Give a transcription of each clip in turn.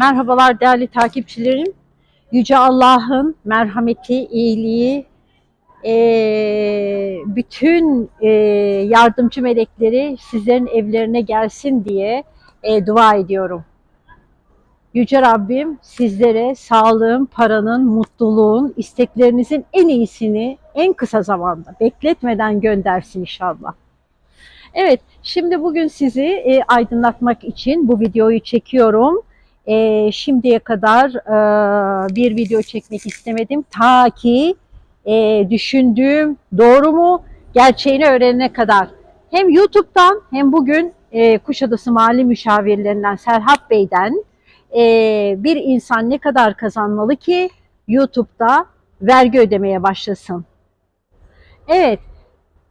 Merhabalar değerli takipçilerim. Yüce Allah'ın merhameti, iyiliği, eee, bütün eee, yardımcı melekleri sizlerin evlerine gelsin diye eee, dua ediyorum. Yüce Rabbim sizlere sağlığın, paranın, mutluluğun, isteklerinizin en iyisini en kısa zamanda bekletmeden göndersin inşallah. Evet, şimdi bugün sizi e, aydınlatmak için bu videoyu çekiyorum. E, şimdiye kadar e, bir video çekmek istemedim. Ta ki e, düşündüğüm doğru mu gerçeğini öğrenene kadar. Hem YouTube'dan hem bugün e, Kuşadası Mali Müşavirlerinden Serhat Bey'den e, bir insan ne kadar kazanmalı ki YouTube'da vergi ödemeye başlasın. Evet,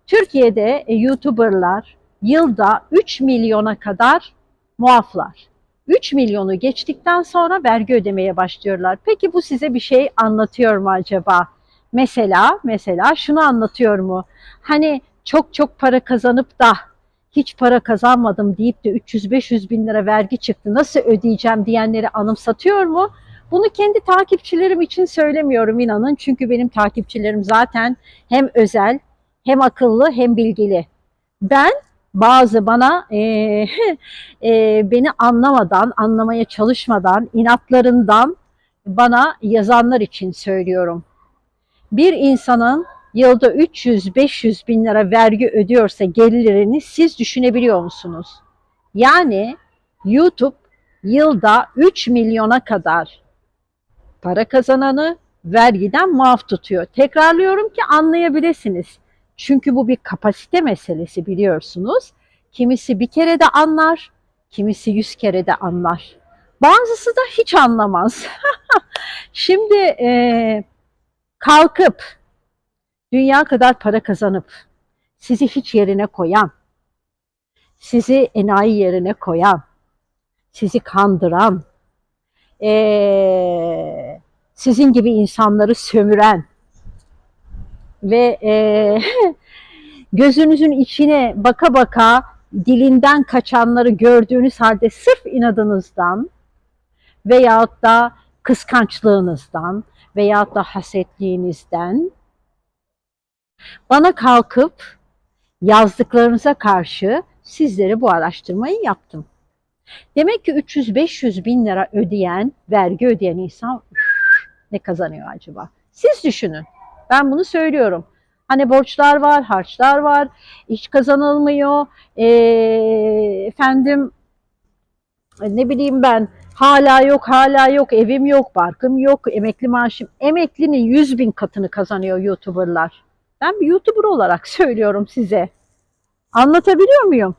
Türkiye'de e, YouTuber'lar yılda 3 milyona kadar muaflar. 3 milyonu geçtikten sonra vergi ödemeye başlıyorlar. Peki bu size bir şey anlatıyor mu acaba? Mesela, mesela şunu anlatıyor mu? Hani çok çok para kazanıp da hiç para kazanmadım deyip de 300-500 bin lira vergi çıktı nasıl ödeyeceğim diyenleri anımsatıyor mu? Bunu kendi takipçilerim için söylemiyorum inanın. Çünkü benim takipçilerim zaten hem özel hem akıllı hem bilgili. Ben bazı bana e, e, beni anlamadan, anlamaya çalışmadan, inatlarından bana yazanlar için söylüyorum. Bir insanın yılda 300-500 bin lira vergi ödüyorsa gelirini siz düşünebiliyor musunuz? Yani YouTube yılda 3 milyona kadar para kazananı vergiden muaf tutuyor. Tekrarlıyorum ki anlayabilirsiniz. Çünkü bu bir kapasite meselesi biliyorsunuz. Kimisi bir kere de anlar, kimisi yüz kere de anlar. Bazısı da hiç anlamaz. Şimdi e, kalkıp dünya kadar para kazanıp sizi hiç yerine koyan, sizi enayi yerine koyan, sizi kandıran, e, sizin gibi insanları sömüren, ve e, gözünüzün içine baka baka dilinden kaçanları gördüğünüz halde sırf inadınızdan veyahut da kıskançlığınızdan veyahut da hasetliğinizden bana kalkıp yazdıklarınıza karşı sizlere bu araştırmayı yaptım. Demek ki 300-500 bin lira ödeyen, vergi ödeyen insan üf, ne kazanıyor acaba? Siz düşünün. Ben bunu söylüyorum. Hani borçlar var, harçlar var, iş kazanılmıyor, ee, efendim ne bileyim ben hala yok, hala yok, evim yok, barkım yok, emekli maaşım. Emeklinin 100 bin katını kazanıyor YouTuber'lar. Ben bir YouTuber olarak söylüyorum size. Anlatabiliyor muyum?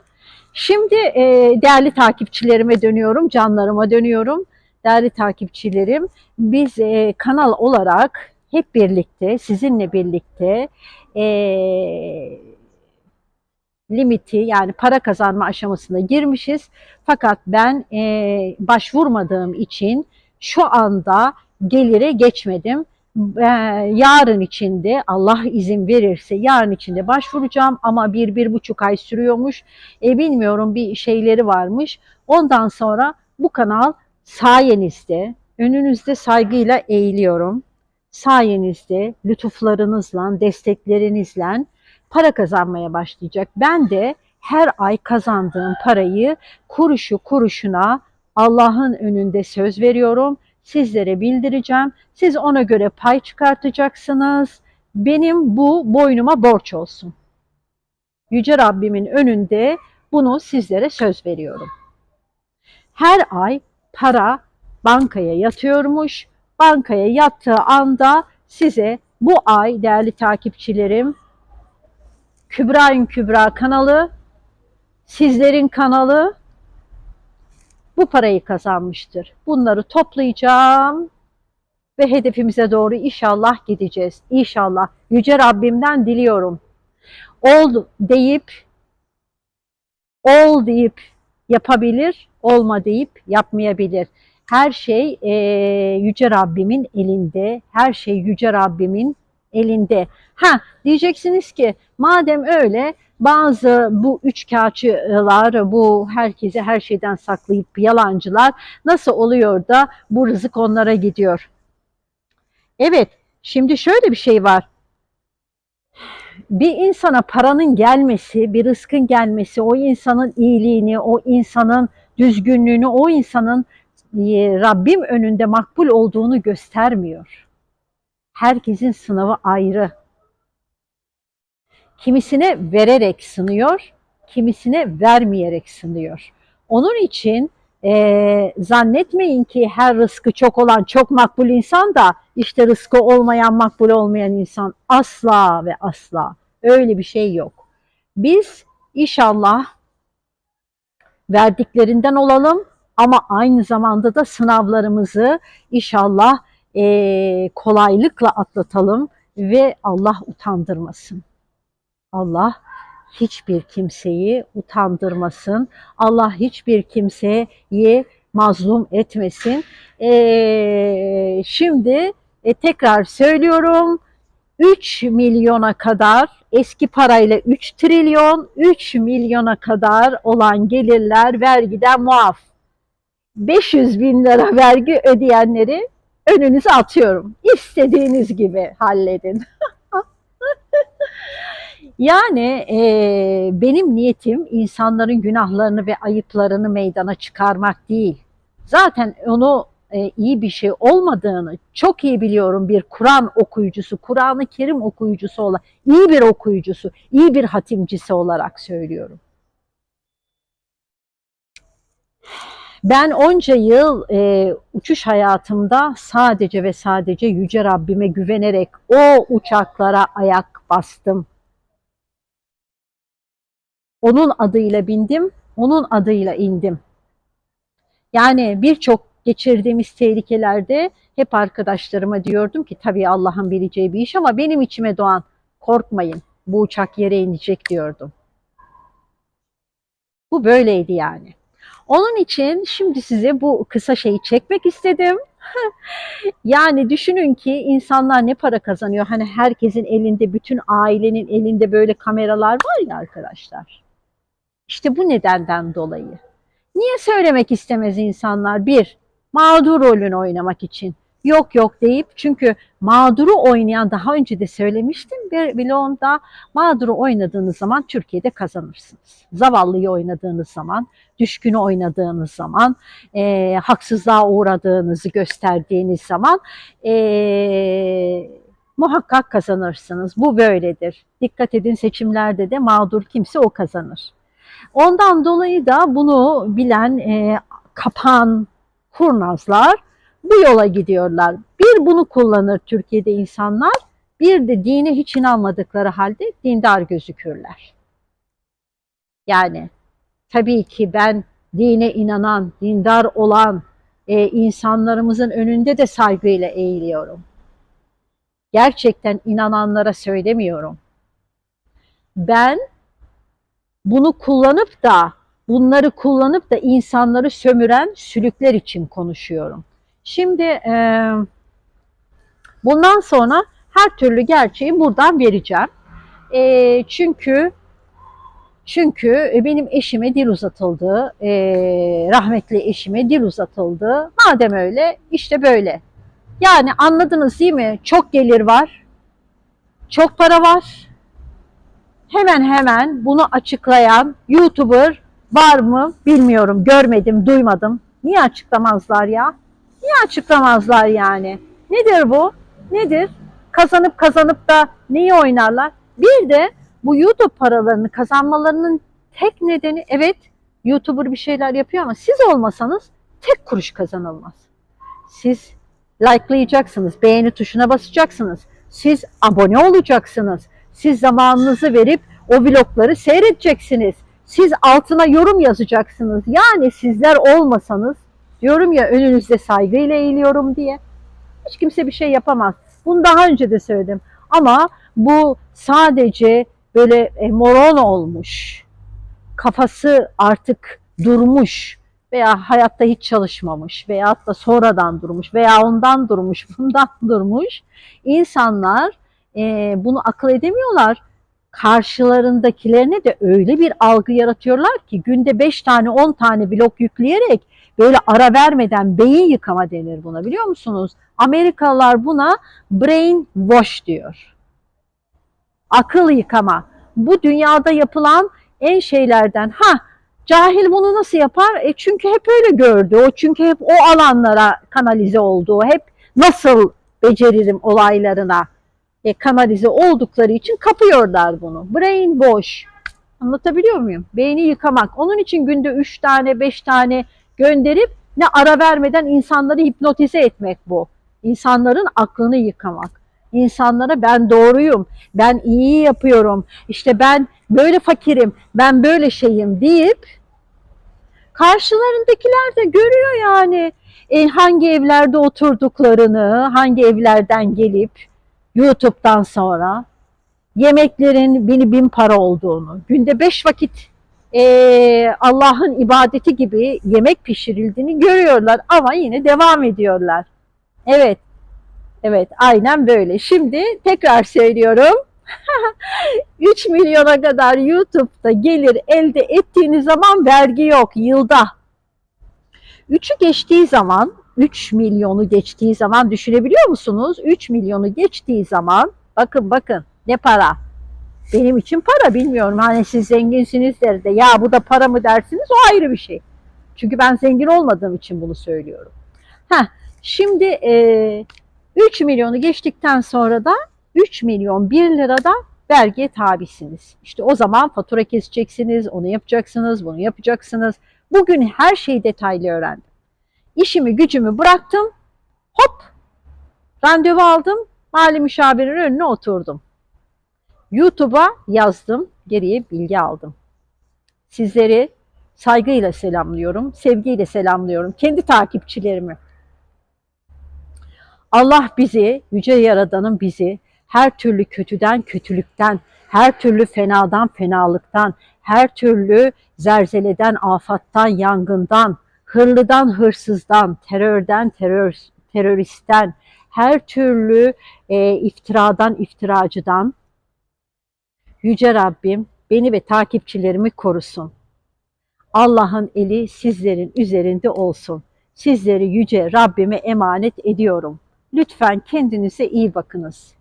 Şimdi e, değerli takipçilerime dönüyorum, canlarıma dönüyorum. Değerli takipçilerim, biz e, kanal olarak hep birlikte, sizinle birlikte e, limiti yani para kazanma aşamasına girmişiz. Fakat ben e, başvurmadığım için şu anda gelire geçmedim. E, yarın içinde Allah izin verirse yarın içinde başvuracağım ama bir, bir buçuk ay sürüyormuş. E, bilmiyorum bir şeyleri varmış. Ondan sonra bu kanal sayenizde, önünüzde saygıyla eğiliyorum sayenizde, lütuflarınızla, desteklerinizle para kazanmaya başlayacak. Ben de her ay kazandığım parayı kuruşu kuruşuna Allah'ın önünde söz veriyorum. Sizlere bildireceğim. Siz ona göre pay çıkartacaksınız. Benim bu boynuma borç olsun. Yüce Rabbimin önünde bunu sizlere söz veriyorum. Her ay para bankaya yatıyormuş bankaya yattığı anda size bu ay değerli takipçilerim Kübra'nın Kübra kanalı sizlerin kanalı bu parayı kazanmıştır. Bunları toplayacağım ve hedefimize doğru inşallah gideceğiz. İnşallah Yüce Rabbimden diliyorum. Ol deyip ol deyip yapabilir, olma deyip yapmayabilir. Her şey e, Yüce Rabbimin elinde. Her şey Yüce Rabbimin elinde. Ha diyeceksiniz ki madem öyle bazı bu üç kağıtçılar, bu herkesi her şeyden saklayıp yalancılar nasıl oluyor da bu rızık onlara gidiyor? Evet, şimdi şöyle bir şey var. Bir insana paranın gelmesi, bir rızkın gelmesi, o insanın iyiliğini, o insanın düzgünlüğünü, o insanın Rabbim önünde makbul olduğunu göstermiyor. Herkesin sınavı ayrı. Kimisine vererek sınıyor, kimisine vermeyerek sınıyor. Onun için e, zannetmeyin ki her rızkı çok olan çok makbul insan da işte rızkı olmayan makbul olmayan insan asla ve asla öyle bir şey yok. Biz inşallah verdiklerinden olalım ama aynı zamanda da sınavlarımızı inşallah e, kolaylıkla atlatalım ve Allah utandırmasın. Allah hiçbir kimseyi utandırmasın. Allah hiçbir kimseyi mazlum etmesin. Ee, şimdi e, tekrar söylüyorum. 3 milyona kadar eski parayla 3 trilyon, 3 milyona kadar olan gelirler vergiden muaf. 500 bin lira vergi ödeyenleri önünüze atıyorum. İstediğiniz gibi halledin. Yani e, benim niyetim insanların günahlarını ve ayıplarını meydana çıkarmak değil. Zaten onu e, iyi bir şey olmadığını çok iyi biliyorum bir Kur'an okuyucusu, Kur'an-ı Kerim okuyucusu olan, iyi bir okuyucusu, iyi bir hatimcisi olarak söylüyorum. Ben onca yıl e, uçuş hayatımda sadece ve sadece Yüce Rabbime güvenerek o uçaklara ayak bastım. Onun adıyla bindim, onun adıyla indim. Yani birçok geçirdiğimiz tehlikelerde hep arkadaşlarıma diyordum ki tabii Allah'ın bileceği bir iş ama benim içime doğan korkmayın bu uçak yere inecek diyordum. Bu böyleydi yani. Onun için şimdi size bu kısa şeyi çekmek istedim. yani düşünün ki insanlar ne para kazanıyor? Hani herkesin elinde, bütün ailenin elinde böyle kameralar var ya arkadaşlar. İşte bu nedenden dolayı. Niye söylemek istemez insanlar? Bir, mağdur rolünü oynamak için. Yok yok deyip çünkü mağduru oynayan daha önce de söylemiştim bir vlogumda mağduru oynadığınız zaman Türkiye'de kazanırsınız. Zavallıyı oynadığınız zaman, düşkünü oynadığınız zaman, e, haksızlığa uğradığınızı gösterdiğiniz zaman e, muhakkak kazanırsınız. Bu böyledir. Dikkat edin seçimlerde de mağdur kimse o kazanır. Ondan dolayı da bunu bilen e, kapan kurnazlar bu yola gidiyorlar. Bir bunu kullanır Türkiye'de insanlar, bir de dine hiç inanmadıkları halde dindar gözükürler. Yani tabii ki ben dine inanan, dindar olan e, insanlarımızın önünde de saygıyla eğiliyorum. Gerçekten inananlara söylemiyorum. Ben bunu kullanıp da bunları kullanıp da insanları sömüren sülükler için konuşuyorum. Şimdi e, bundan sonra her türlü gerçeği buradan vereceğim. E, çünkü çünkü benim eşime dil uzatıldı, e, rahmetli eşime dil uzatıldı. Madem öyle, işte böyle. Yani anladınız değil mi? Çok gelir var, çok para var, hemen hemen bunu açıklayan YouTuber var mı bilmiyorum. Görmedim, duymadım. Niye açıklamazlar ya? Niye açıklamazlar yani? Nedir bu? Nedir? Kazanıp kazanıp da neyi oynarlar? Bir de bu YouTube paralarını kazanmalarının tek nedeni evet YouTuber bir şeyler yapıyor ama siz olmasanız tek kuruş kazanılmaz. Siz likelayacaksınız, beğeni tuşuna basacaksınız. Siz abone olacaksınız. Siz zamanınızı verip o vlogları seyredeceksiniz. Siz altına yorum yazacaksınız. Yani sizler olmasanız diyorum ya önünüzde saygıyla eğiliyorum diye. Hiç kimse bir şey yapamaz. Bunu daha önce de söyledim. Ama bu sadece böyle e, moron olmuş, kafası artık durmuş veya hayatta hiç çalışmamış veya da sonradan durmuş veya ondan durmuş, bundan durmuş insanlar e, bunu akıl edemiyorlar. karşılarındakilerine de öyle bir algı yaratıyorlar ki günde 5 tane 10 tane blok yükleyerek böyle ara vermeden beyin yıkama denir buna biliyor musunuz? Amerikalılar buna brain wash diyor. Akıl yıkama. Bu dünyada yapılan en şeylerden. Ha cahil bunu nasıl yapar? E çünkü hep öyle gördü. O çünkü hep o alanlara kanalize oldu. Hep nasıl beceririm olaylarına e, kanalize oldukları için kapıyorlar bunu. Brain wash. Anlatabiliyor muyum? Beyni yıkamak. Onun için günde 3 tane 5 tane gönderip ne ara vermeden insanları hipnotize etmek bu. İnsanların aklını yıkamak. İnsanlara ben doğruyum, ben iyi yapıyorum, işte ben böyle fakirim, ben böyle şeyim deyip karşılarındakiler de görüyor yani e, hangi evlerde oturduklarını, hangi evlerden gelip YouTube'dan sonra yemeklerin bini bin para olduğunu, günde beş vakit e, Allah'ın ibadeti gibi yemek pişirildiğini görüyorlar ama yine devam ediyorlar. Evet, evet aynen böyle. Şimdi tekrar söylüyorum. 3 milyona kadar YouTube'da gelir elde ettiğiniz zaman vergi yok yılda. 3'ü geçtiği zaman 3 milyonu geçtiği zaman düşünebiliyor musunuz? 3 milyonu geçtiği zaman bakın bakın ne para. Benim için para bilmiyorum. Hani siz zenginsinizdir de ya bu da para mı dersiniz o ayrı bir şey. Çünkü ben zengin olmadığım için bunu söylüyorum. Heh, şimdi e, 3 milyonu geçtikten sonra da 3 milyon 1 lirada vergiye tabisiniz. İşte o zaman fatura keseceksiniz, onu yapacaksınız, bunu yapacaksınız. Bugün her şeyi detaylı öğrendim. İşimi gücümü bıraktım, hop randevu aldım, mali müşavirin önüne oturdum. YouTube'a yazdım, geriye bilgi aldım. Sizleri saygıyla selamlıyorum, sevgiyle selamlıyorum. Kendi takipçilerimi. Allah bizi, Yüce Yaradan'ın bizi her türlü kötüden, kötülükten, her türlü fenadan, fenalıktan, her türlü zerzeleden, afattan, yangından, hırlıdan, hırsızdan, terörden, terör, teröristten, her türlü e, iftiradan, iftiracıdan Yüce Rabbim beni ve takipçilerimi korusun. Allah'ın eli sizlerin üzerinde olsun. Sizleri yüce Rabbime emanet ediyorum. Lütfen kendinize iyi bakınız.